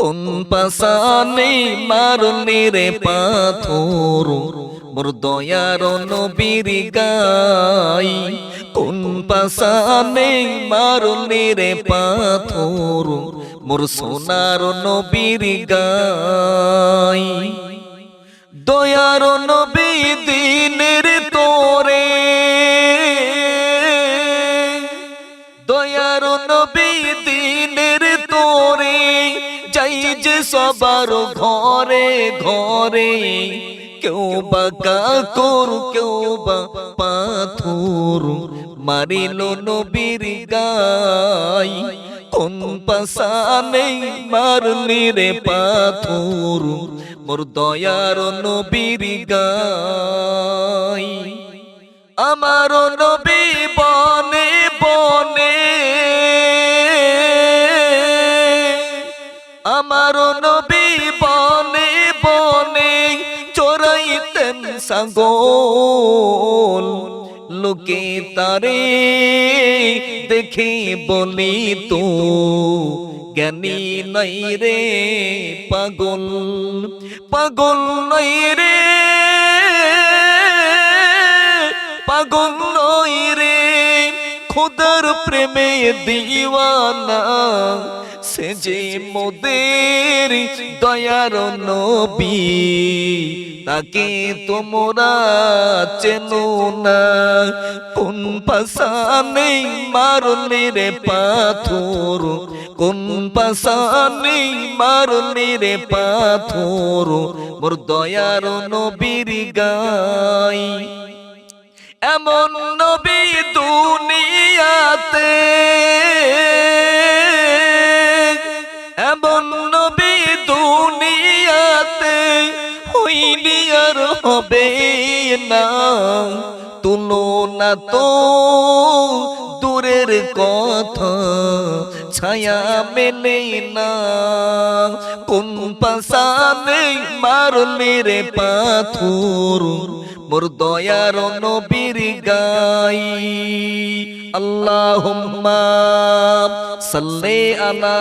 কোন পাশানে মারলি রে পাথর মোর দয়ার নবীর গাই। কোন পাশানে মারলি রে পাথর, মোর সোনার নবীর গাই। দয়ার নবী দিনের তোরে, দয়ার নবী যে সবার ঘরে ঘরে কেউ বা কাকর, কেউ বা পাথর। মারিল নবীর গাই, কোন পাশানে মারলি রে পাথর? মোর দয়ার নবীর গাই, আমার নবী সাগল, লোকে তারে দেখে বলি তো, জ্ঞানী নাই রে পাগল পাগল নাই রে, পাগল নই রে, খোদার প্রেমে দিওয়ানা যে মোদের দয়ার নবী, তাকে তোমরা চেনো না। কোন পাশানে মারলে রে পাথর, কোন পাশানে মারলে রে পাথর, মোর দয়ার নবীর গাই। এমন নবী দুনিয়াতে হবে না। তুলনা তো দূরের কথা, ছায়া মেলে না। কোন পাশানে মারলে রে পাথর, মোর দয়ার নবীর গাই। আল্লাহুম্মা সাল্লি আলা